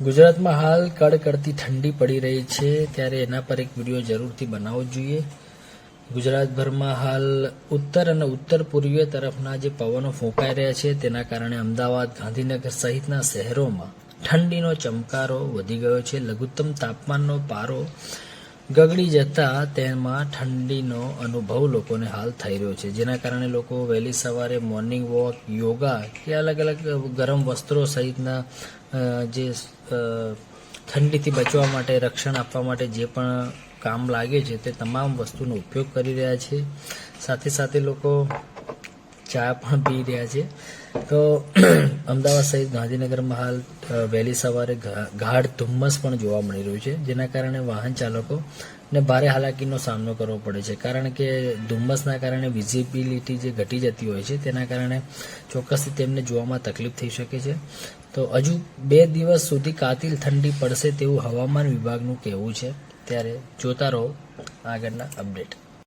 ગુજરાતમાં હાલ કડકડતી ઠંડી પડી રહી છે, ત્યારે એના પર એક વીડિયો જરૂરથી બનાવવો જોઈએ. ગુજરાતભરમાં હાલ ઉત્તર અને ઉત્તર પૂર્વીય તરફના જે પવનો ફૂંકાઈ રહ્યા છે, તેના કારણે અમદાવાદ, ગાંધીનગર સહિતના શહેરોમાં ઠંડીનો ચમકારો વધી ગયો છે. લઘુત્તમ તાપમાનનો પારો ગગડી જતા તેમાં ઠંડીનો અનુભવ લોકોને હાલ થઈ રહ્યો છે. જેના કારણે લોકો વહેલી સવારે મોર્નિંગ વોક યોગા કે અલગ અલગ ગરમ વસ્ત્રો સહિતના જે ઠંડીથી બચવા માટે, રક્ષણ આપવા માટે જે પણ કામ લાગે છે તે તમામ વસ્તુનો ઉપયોગ કરી રહ્યા છે. સાથે સાથે લોકો ચા પણ પી રહ્યા છે. તો અમદાવાદ સહિત ગાંધીનગરમાં હાલ વહેલી સવારે ગાઢ ધુમ્મસ પણ જોવા મળી રહ્યું છે, જેના કારણે વાહન ચાલકો ને ભારે હાલાકીનો સામનો કરવો પડે છે. કારણ કે ધુમ્મસના કારણે વિઝિબિલિટી જે ઘટી જતી હોય છે, તેના કારણે ચોક્કસથી તેમને જોવામાં તકલીફ થઈ શકે છે. તો હજુ બે દિવસ સુધી કાતિલ ઠંડી પડશે તેવું હવામાન વિભાગનું કહેવું છે. ત્યારે જોતા રહો આગળના અપડેટ.